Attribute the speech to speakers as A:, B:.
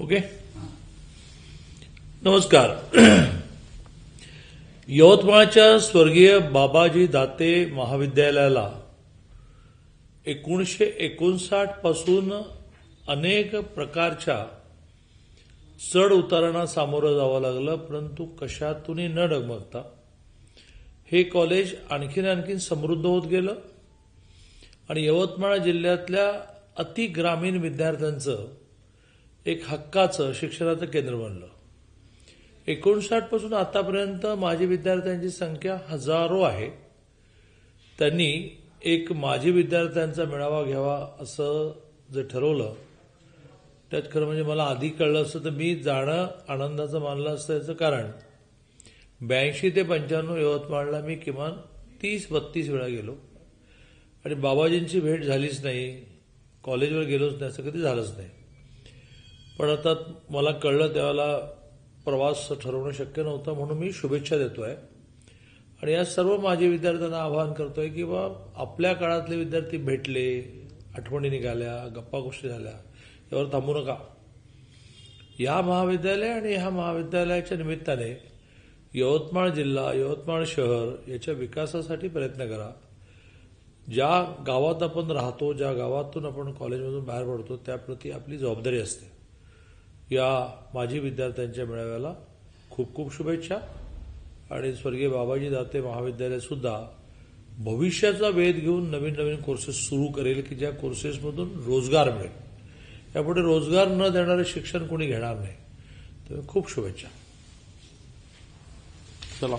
A: Okay? नमस्कार. यवतमाळच्या स्वर्गीय बाबाजी दाते महाविद्यालयाला एकोणीसशे एकोणसाठपासून अनेक प्रकारच्या चढ उतारांना सामोरं जावं लागलं परंतु कशातूनही न डगमगता हे कॉलेज आणखीन आणखीन समृद्ध होत गेलं आणि यवतमाळ जिल्ह्यातल्या अति ग्रामीण विद्यार्थ्यांचं एक हक्काचं शिक्षणाचं केंद्र बनलं. एकोणसाठपासून आतापर्यंत माजी विद्यार्थ्यांची संख्या हजारो आहे. त्यांनी एक माजी विद्यार्थ्यांचा मेळावा घ्यावा असं जर ठरवलं त्यात खरं म्हणजे मला आधी कळलं असतं तर मी जाणं आनंदाचं मानलं असतं याचं कारण. ब्याऐंशी ते पंच्याण्णव यवतमाळला मी किमान तीस बत्तीस वेळा गेलो. आणि बाबाजींची भेट झालीच नाही कॉलेजवर गेलोच नाही असं कधी झालंच नाही. पण आता मला कळलं त्यावेळेला प्रवास ठरवणं शक्य नव्हतं म्हणून मी शुभेच्छा देतोय. आणि या सर्व माझे विद्यार्थ्यांना आवाहन करतोय की बा आपल्या काळातले विद्यार्थी भेटले आठवणी निघाल्या गप्पा गोष्टी झाल्या यावर थांबू नका. या महाविद्यालय आणि ह्या महाविद्यालयाच्या निमित्ताने यवतमाळ जिल्हा यवतमाळ शहर याच्या विकासासाठी प्रयत्न करा. ज्या गावात आपण राहतो ज्या गावातून आपण कॉलेजमधून बाहेर पडतो त्याप्रती आपली जबाबदारी असते. या माजी विद्यार्थ्यांच्या मेळाव्याला खूप खूप शुभेच्छा. आणि स्वर्गीय बाबाजी दाते महाविद्यालय सुद्धा भविष्याचा वेध घेऊन नवीन नवीन कोर्सेस सुरू करेल की ज्या कोर्सेसमधून रोजगार मिळेल. यापुढे रोजगार न देणारे शिक्षण कोणी घेणार नाही. तर खूप शुभेच्छा. चला.